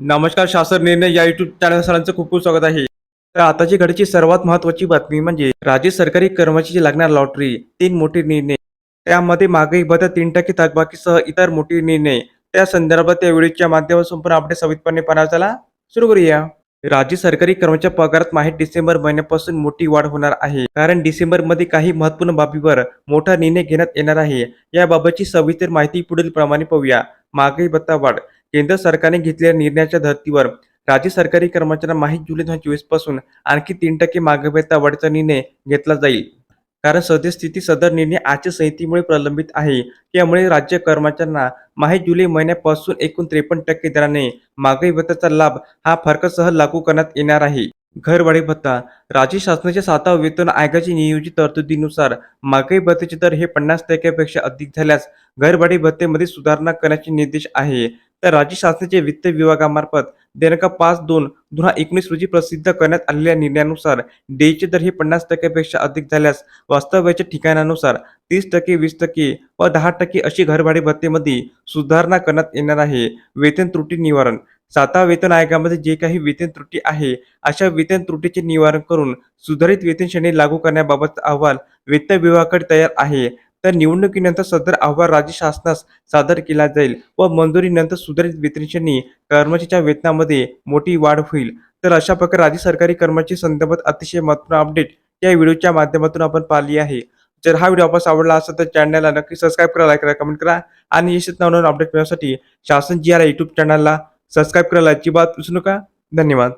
नमस्कार शासन निर्णय या युट्यूब चॅनल सरांचं खूप खूप स्वागत आहे. तर आताची घडीची सर्वात महत्वाची बातमी म्हणजे राज्य सरकारी कर्मचारी लागणार लॉटरी तीन मोठे निर्णय. त्यामध्ये महागाई भत्ता तीन टक्के थकबाकीसह इतर मोठे निर्णय. त्या संदर्भात या व्हिडिओच्या माध्यमातून पण आपण सवितपणे पाहण्यात चला सुरू करूया. राज्य सरकारी कर्मचारी पगारात माहे डिसेंबर महिन्यापासून मोठी वाढ होणार आहे. कारण डिसेंबरमध्ये काही महत्त्वपूर्ण बाबीवर मोठा निर्णय घेण्यात येणार आहे. याबाबतची सविस्तर माहिती पुढील प्रमाणे पाहूया. महागाई भत्ता वाढ. केंद्र सरकारने घेतलेल्या निर्णयाच्या धर्तीवर राज्य सरकारी कर्मचाऱ्यांना माहीत जुलै दोन हजार चोवीसपासून आणखी तीन टक्के महागाई वाढीचा निर्णय घेतला जाईल. कारण सद्यस्थिती सदर निर्णय आजच्या प्रलंबित आहे. त्यामुळे राज्य कर्मचाऱ्यांना माहीत जुलै महिन्यापासून एकूण त्रेपन्न टक्के दराने मागाई भत्त्याचा लाभ हा फरकासह लागू करण्यात येणार आहे. घरवाढी भत्ता राज्य शासनाच्या सातव्या वेतन आयोगाच्या नियोजित तरतुदीनुसार मागाई भत्त्याचे दर हे पन्नास टक्क्यापेक्षा अधिक झाल्यास घरवाडी भत्तेमध्ये सुधारणा करण्याचे निर्देश आहे. तर राज्य शासनाच्या वित्त विभागामार्फत दिनांक पाच दोन दोन हजार एकोणीस रोजी प्रसिद्ध करण्यात आलेल्या निर्णयानुसार डेचे दर हे पन्नास टक्क्यापेक्षा अधिक झाल्यास वास्तव्याच्या ठिकाणानुसार तीस टक्के वीस टक्के व दहा टक्के अशी घरभाडे भत्तेमध्ये सुधारणा करण्यात येणार आहे. वेतन त्रुटी निवारण. सातवा वेतन आयोगामध्ये जे काही वेतन त्रुटी आहे अशा वेतन त्रुटीचे निवारण करून सुधारित वेतन श्रेणी लागू करण्याबाबतचा अहवाल वित्त विभागाकडे तयार आहे. तर निवडणुकीनंतर सदर अहवाल राज्य शासनास सादर केला जाईल व मंजुरीनंतर सुधारित वेतन कर्मचारीच्या कर्मचाऱ्याच्या वेतनामध्ये मोठी वाढ होईल. तर अशा प्रकारे राज्य सरकारी कर्मचारी संदर्भात अतिशय महत्त्वपूर्ण अपडेट या व्हिडिओच्या माध्यमातून आपण पाहिली आहे. जर हा व्हिडिओ आपल्याला आवडला असेल तर चॅनलला नक्की सबस्क्राईब करा लाईक करा कमेंट करा आणि यशस्वी नवनवीन अपडेट मिळण्यासाठी शासन जी आर युट्यूब चॅनलला सबस्क्राईब करायला अजिबात विसरू नका. धन्यवाद.